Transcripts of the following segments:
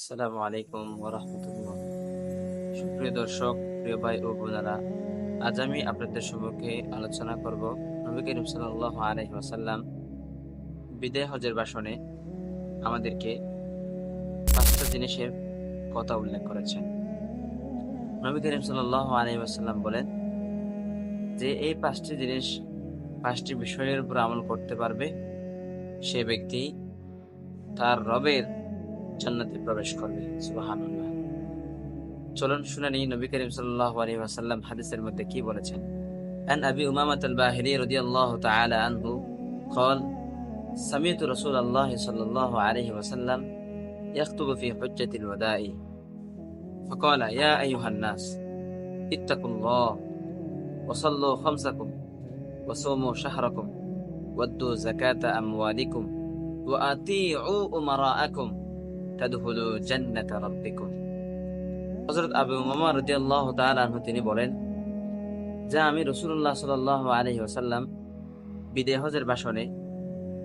আসসালামু আলাইকুম ওরহমতুল্লাহ সুপ্রিয় দর্শক, প্রিয় ভাই ও বোনেরা, আজ আমি আপনাদের সম্মুখে আলোচনা করব নবী করিম সাল্লাহ আলহি ওয়াসাল্লাম বিদায় হজের ভাষণে আমাদেরকে পাঁচটা জিনিসের কথা উল্লেখ করেছেন। নবী করিম সাল্লাহ আলহি ওয়াসাল্লাম বলেন যে, এই পাঁচটি জিনিস, পাঁচটি বিষয়ের উপর আমল করতে পারবে সে ব্যক্তি তার রবের জান্নাতে প্রবেশ করবে সুবহানাল্লাহ চলুন শুনে নিই নবী করিম সাল্লাল্লাহু আলাইহি ওয়াসাল্লাম হাদিসের মধ্যে কি বলেছেন عن أبي أمامة الباهلي رضي الله تعالى عنه قال سمعت رسول الله صلى الله عليه وسلم يخطب في حجة الوداع فقال يا أيها الناس اتقوا الله وصلوا خمسكم وصوموا شهركم وادوا زكاة أموالكم وأطيعوا أمراءكم তাদহুলু জান্নাত রাব্বিকুম। হযরত আবু উমামা রাদিয়াল্লাহু তাআলা আনহু তিনি বলেন, যা আমি রাসূলুল্লাহ সাল্লাল্লাহু আলাইহি ওয়াসাল্লাম বিদায় হজের ভাষণে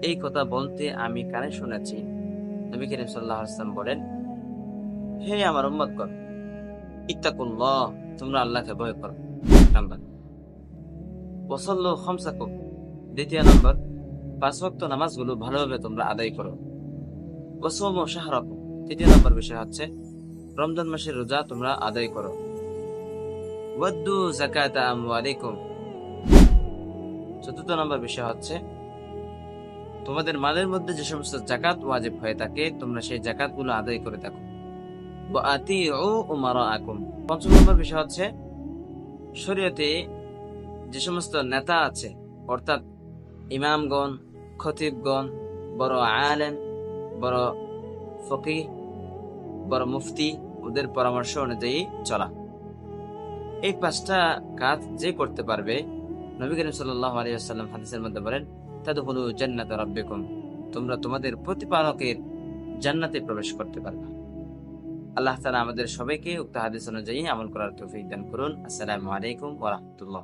এই কথা বলতে আমি কানে শুনেছি। নবী করিম সাল্লাল্লাহু আলাইহি বলেন, হে আমার উম্মতগণ, ইত্তাকুল্লাহ, তোমরা আল্লাহকে ভয় করো। নাম্বার। ওয়াসাল্লু খামসাকুম। দ্বিতীয় নাম্বার, পাঁচ ওয়াক্ত নামাজগুলো ভালোভাবে তোমরা আদায় করো। ওয়াসুম শাহরাকুম। তৃতীয় নম্বর বিষয় হচ্ছে, রমজান মাসের রোজা তোমরা আদায় করো। ওয়াদ্দু জাকাত আমওয়ালিকুম। চতুর্থ নম্বর বিষয় হচ্ছে, তোমাদের মালের মধ্যে যে সমস্ত জাকাত ওয়াজিব হয়ে থাকে, তোমরা সেই জাকাতগুলো আদায় করে থাকো পঞ্চম নম্বর বিষয় হচ্ছে, শরীয়তে যে সমস্ত নেতা আছে, অর্থাৎ ইমামগণ, খতিবগণ, বড় আলেম, বড় ফকি বড় মুফতি ওদের পরামর্শ অনুযায়ী চলা। এই পাঁচটা কাজ যে করতে পারবে, নবী করিম সাল্লাহ আলিয়াল্লাম হাদিসের মধ্যে বলেন তাদের হলো জান্নাত রব্বিকুম তোমরা তোমাদের প্রতিপালকের জান্নাতে প্রবেশ করতে পারবে। আল্লাহ তালা আমাদের সবাইকে উক্ত হাদিস অনুযায়ী আমল করার তৌফিক দান করুন। আসসালামু আলাইকুম ওরহমতুল্লাহ